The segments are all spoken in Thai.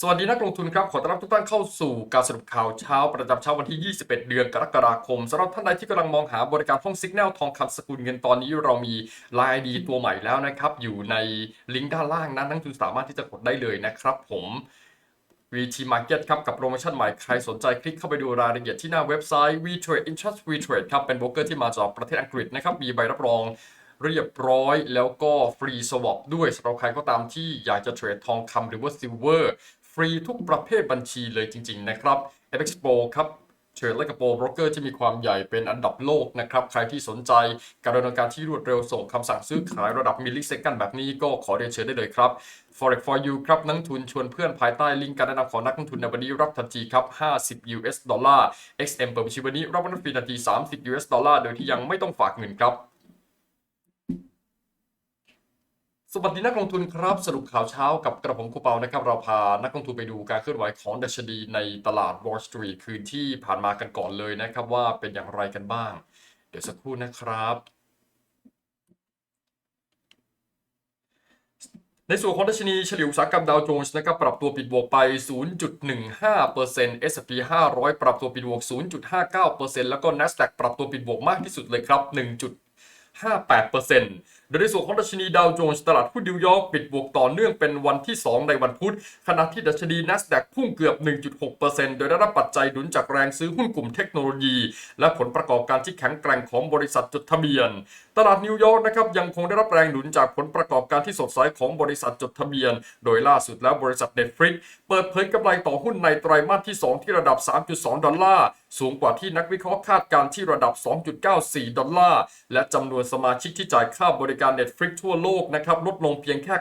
สวัสดีนักลงทุนครับ ขอต้อนรับทุกท่านเข้าสู่การสรุปข่าวเช้าประจำเช้าวันที่ 21 เดือนกรกฎาคมสำหรับท่านใดที่กำลังมองหาบริการห้องสิกแนลทองคำสกุลเงินตอนนี้เรามีลน์ดีตัวใหม่แล้วนะครับ อยู่ในลิงก์ด้านล่างนั้นนักลงทุนสามารถที่จะกดได้เลยนะครับผม VT Market ครับกับโปรโมชั่นใหม่ใครสนใจคลิกเข้าไปดูรายละเอียดที่หน้าเว็บไซต์ VTrade Interest VTrade ครับเป็นโบรกเกอร์ที่มาจากประเทศอังกฤษนะครับมีใบรับรองเรียบร้อยแล้วก็ฟรีสวอปด้วยสำหรับใครก็ตามที่อยากจะเทรดทองคำหรือว่าซิลเวอร์ รีทุกประเภทบัญชีเลยจริง ๆ นะครับ FX Pro ครับเทรดและกับโปรโบรกเกอร์ที่มีความใหญ่เป็นอันดับโลกนะครับ ใครที่สนใจการดำเนินการที่รวดเร็วส่งคำสั่งซื้อขายระดับมิลลิเซคันแบบนี้ก็ขอเรียนเชิญได้เลยครับ Forex for you ครับนักทุนชวนเพื่อนภายใต้ลิงก์การแนะนำของนักลงทุนในวันนี้รับทันทีครับ 50 US ดอลลาร์ XM เปิดบัญชีวันนี้รับวันฟรีทันที 30 US ดอลลาร์โดยที่ยังไม่ต้องฝากเงินครับ สวัสดีนักลงทุนครับ สรุปข่าวเช้ากับกระผมคูเปานะครับ เราพานักลงทุนไปดูการเคลื่อนไหวของดัชนีในตลาด Wall Street คืนที่ผ่านมากันก่อนเลยนะครับ ว่าเป็นอย่างไรกันบ้าง เดี๋ยวสักครู่นะครับ ในส่วนของดัชนีเฉลี่ยอุตสาหกรรมดาวโจนส์นะครับปรับตัวปิดบวกไป 0.15% S&P 500 ปรับตัวปิดบวก 0.59%แล้วก็ NASDAQ ปรับตัวปิดบวกมากที่สุดเลยครับ 1.58% โดยในส่วนของดัชนีดาวโจนส์ตลาดหุ้นนิวยอร์กปิดบวกต่อเนื่องเป็นวันที่ 2 ในวันพุธ ขณะที่ดัชนี NASDAQ พุ่งเกือบ 1.6%โดยได้รับปัจจัยหนุนจากแรงซื้อหุ้นกลุ่มเทคโนโลยี และผลประกอบการที่แข็งแกร่งของบริษัทจดทะเบียน ตลาดนิวยอร์กนะครับยังคงได้รับแรงหนุนจากผลประกอบการที่สดใสของบริษัทจดทะเบียน โดยล่าสุดแล้วบริษัท Netflix เปิดเผยกำไรต่อหุ้นในไตรมาสที่ 2 ที่ระดับ 3.2 ดอลลาร์สูงกว่าที่นักวิเคราะห์คาดการณ์ที่ระดับ 2.94 ดอลลาร์และจำนวนสมาชิกที่จ่ายค่าบริการ Netflix ทั่วโลกนะครับลดลงเพียงแค่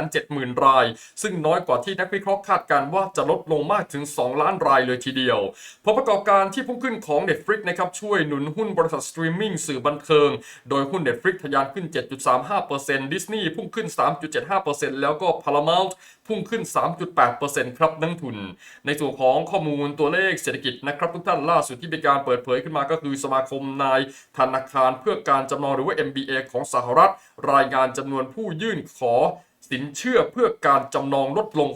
970,000 ราย ซึ่งน้อยกว่าที่นักวิเคราะห์คาดการณ์ว่าจะลดลงมากถึง 2 ล้านรายเลยทีเดียว ผลประกอบการที่พุ่งขึ้นของ Netflix นะครับช่วยหนุนหุ้นบริษัทสตรีมมิ่งสื่อบันเทิง โดยหุ้น Netflix ทะยานขึ้น 7.35% Disney พุ่งขึ้น 3.75%แล้วก็ Paramount พุ่งขึ้น 3.8%ครับนักทุน ในส่วนของข้อมูลตัวเลขเศรษฐกิจนะครับทุกท่านล่าสุดที่มีการเปิดเผยขึ้นมาก็คือสมาคมนายธนาคารเพื่อการจำนองหรือว่า MBA ของสหรัฐรายงานจำนวนผู้ยื่นขอสินเชื่อเพื่อการจำนองลดลง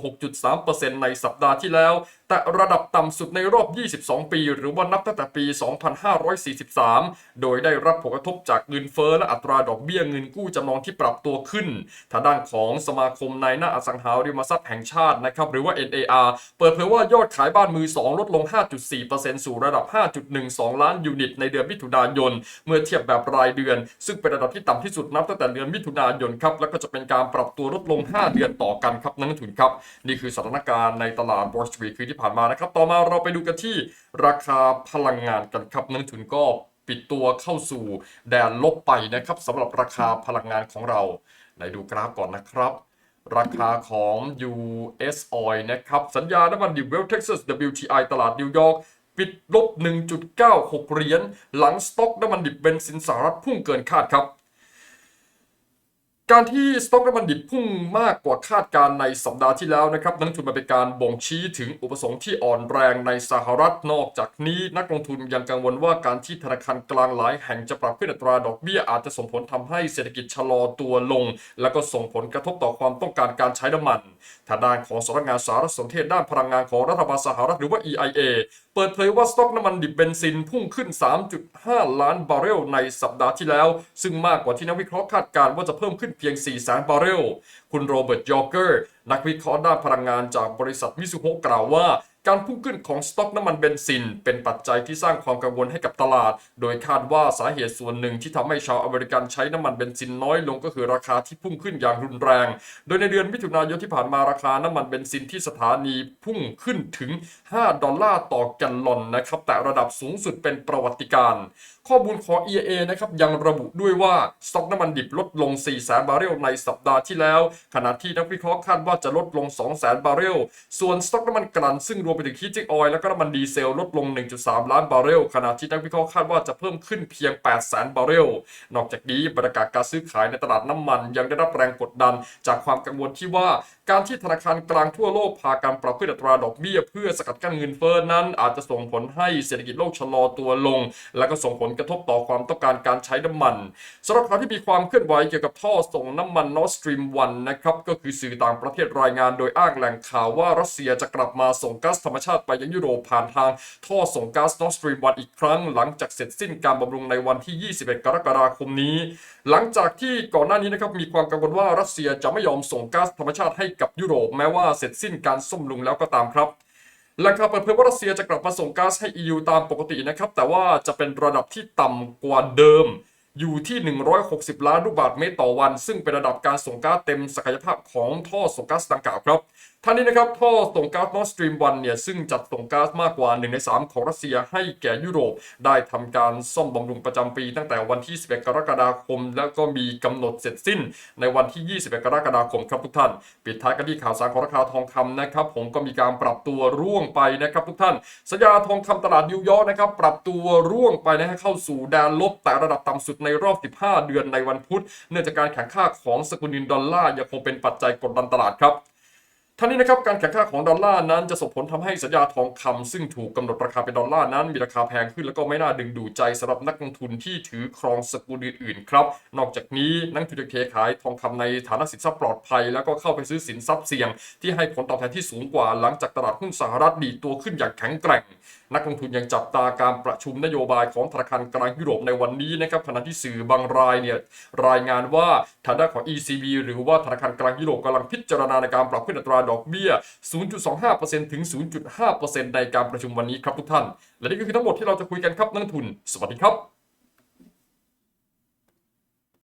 6.3%ในสัปดาห์ที่แล้ว แต่ระดับต่ำสุดในรอบ 22 ปี หรือว่านับตั้งแต่ปี 2543 โดยได้รับผลกระทบจากเงินเฟ้อและอัตราดอกเบี้ยเงินกู้จำนองที่ปรับตัวขึ้นทางด้านของสมาคมนายหน้าอสังหาริมทรัพย์แห่งชาตินะครับหรือว่า NAR เปิดเผยว่ายอดขายบ้านมือ 2 ลดลง 5.4%สู่ระดับ 5.12 ล้านยูนิต ในเดือนมิถุนายน เมื่อเทียบแบบรายเดือน ซึ่งเป็นระดับที่ต่ำที่สุดนับตั้งแต่เดือนมิถุนายนครับแล้วก็จะเป็นการปรับตัวลดลง 5 เดือนต่อกันครับนักลงทุนครับนี่คือสถานการณ์ในตลาด Wall Street คืนที่ผ่านมานะครับ ต่อมาเราไปดูกันที่ราคาพลังงานกันครับนักทุนก็ปิดตัวเข้าสู่แดนลบไปนะครับสำหรับราคาพลังงานของเราไหนดูกราฟก่อนนะครับ ราคาของ US Oil นะครับ สัญญาน้ำมันดิบเวลเท็กซัส WTI ตลาดนิวยอร์กปิดลบ 1.96 เหรียญ หลังสต็อกน้ำมันดิบเบนซินสหรัฐพุ่งเกินคาดครับ การที่สต็อกน้ำมันดิบพุ่งมากกว่าคาดการณ์ในสัปดาห์ที่แล้วนะครับนักลงทุนมาเป็นการบ่งชี้ถึงอุปสงค์ที่อ่อนแรงในสหรัฐนอกจากนี้ นักลงทุนยังกังวลว่าการที่ธนาคารกลางหลายแห่งจะปรับขึ้นอัตราดอกเบี้ยอาจจะส่งผลทำให้เศรษฐกิจชะลอตัวลง และก็ส่งผลกระทบต่อความต้องการการใช้น้ำมันทางด้านของสำนักงานสารสนเทศด้านพลังงานของรัฐบาลสหรัฐหรือว่า EIA เปิดเผยว่าสต็อกน้ำมันดิบเบนซินพุ่งขึ้น 3.5 ล้านบาร์เรลในสัปดาห์ที่แล้ว ซึ่งมากกว่าที่นักวิเคราะห์คาดการณ์ว่าจะเพิ่มขึ้นเพียง4แสนบาร์เรล คุณโรเบิร์ตยอร์เกอร์ นักวิเคราะห์ด้านพลังงานจากบริษัทมิซูโฮกล่าวว่า การพุ่งขึ้นของสต็อกน้ำมันเบนซิน เป็นปัจจัยที่สร้างความกังวลให้กับตลาด โดยคาดว่าสาเหตุส่วนหนึ่งที่ทำให้ชาวอเมริกันใช้น้ำมันเบนซินน้อยลงก็คือราคาที่พุ่งขึ้นอย่างรุนแรง โดยในเดือนมิถุนายนที่ผ่านมาราคาน้ำมันเบนซินที่สถานีพุ่งขึ้นถึง 5 ดอลลาร์ต่อแกลลอนนะครับแต่ระดับสูงสุดเป็นประวัติการณ์ ข้อมูลของ EIA นะครับยังระบุด้วยว่า สต็อกน้ำมันดิบลดลง 4 แสนบาร์เรลในสัปดาห์ที่แล้ว ขณะที่นักวิเคราะห์คาดว่าจะลดลง 2 แสนบาร์เรล ส่วนสต็อกน้ำมันกลั่นซึ่งรวมไปถึงฮีจิงออยล์และก็น้ำมันดีเซลลดลง 1.3 ล้านบาร์เรล ขณะที่นักวิเคราะห์คาดว่าจะเพิ่มขึ้นเพียง 8 แสนบาร์เรล นอกจากนี้บรรยากาศการซื้อขายในตลาดน้ำมัน ยังได้รับแรงกดดัน จากความกังวลที่ว่า การที่ธนาคารกลางทั่วโลกพาการปรับขึ้นอัตราดอกเบี้ย เพื่อสกัดกั้นเงินเฟ้อนั้น อาจจะส่งผลให้เศรษฐกิจโลกชะลอตัวลง และก็ส่งผลกระทบต่อความต้องการการใช้น้ำมันสำหรับข่าวที่มีความเคลื่อนไหวเกี่ยวกับท่อส่งน้ำมัน Nord Stream 1นะครับก็คือสื่อต่างประเทศรายงานโดยอ้างแหล่งข่าวว่ารัสเซียจะกลับมาส่งก๊าซธรรมชาติไปยังยุโรปผ่านทางท่อส่งก๊าซ Nord Stream 1อีกครั้ง หลังจากเสร็จสิ้นการบำรุงในวันที่ 21 กรกฎาคมนี้ หลังจากที่ก่อนหน้านี้นะครับมีความกังวลว่ารัสเซียจะไม่ยอมส่งก๊าซธรรมชาติให้กับยุโรปแม้ว่าเสร็จสิ้นการซ่อมบำรุงแล้วก็ตามครับ แหล่งข่าวเปิดเผยว่ารัสเซียจะกลับมาส่งก๊าซให้ EU ตามปกตินะครับ แต่ว่าจะเป็นระดับที่ต่ำกว่าเดิม อยู่ที่ 160 ล้านลูกบาศก์เมตรต่อวัน ซึ่งเป็นระดับการส่งก๊าซเต็มศักยภาพของท่อส่งก๊าซดังกล่าวครับ ท่านนี้นะครับท่อส่งก๊าซ Nord Stream 1เนี่ยซึ่งจัดส่งก๊าซมากกว่า 1 ใน 3 ของรัสเซียให้แก่ยุโรป ได้ทำการซ่อมบำรุงประจำปี ตั้งแต่วันที่ 11 กรกฎาคม แล้วก็มีกำหนดเสร็จสิ้นในวันที่ 21 กรกฎาคมครับทุกท่าน ปิดท้ายกันที่ข่าวสารของราคาทองคำนะครับ ผมก็มีการปรับตัวร่วงไปนะครับทุกท่านสัญญาทองคำตลาดนิวยอร์กนะครับปรับตัวร่วงไปนะฮะเข้าสู่แดนลบแต่ระดับต่ำสุดในรอบ 15 เดือนในวันพุธ เนื่องจากการแข่งข้าของสกุลเงินดอลลาร์ยังคงเป็นปัจจัยกดดันตลาดครับ ทั้งนี้นะครับการแข่งข้าของดอลลาร์นั้นจะส่งผลทำให้สัญญาทองคำซึ่งถูกกำหนดราคาเป็นดอลลาร์นั้น มีราคาแพงขึ้นแล้วก็ไม่น่าดึงดูดใจสำหรับนักลงทุนที่ถือครองสกุลอื่นๆครับ นอกจากนี้นักทุนจะเทขายทองคำในฐานะสินทรัพย์ปลอดภัย แล้วก็เข้าไปซื้อสินทรัพย์เสี่ยง ที่ให้ผลตอบแทนที่สูงกว่าหลังจากตลาดหุ้นสหรัฐดีตัวขึ้นอย่างแข็งแกร่ง นักลงทุนยังจับตาการประชุมนโยบายของธนาคารกลางยุโรปในวันนี้นะครับขณะที่สื่อบางรายเนี่ยรายงานว่าทางด้านของ ECB หรือว่าธนาคารกลางยุโรปกำลังพิจารณาในการปรับขึ้นอัตราดอกเบี้ย 0.25%ถึง 0.5%ในการประชุมวันนี้ครับทุกท่าน และนี่ก็คือทั้งหมดที่เราจะคุยกันครับนักลงทุน สวัสดีครับ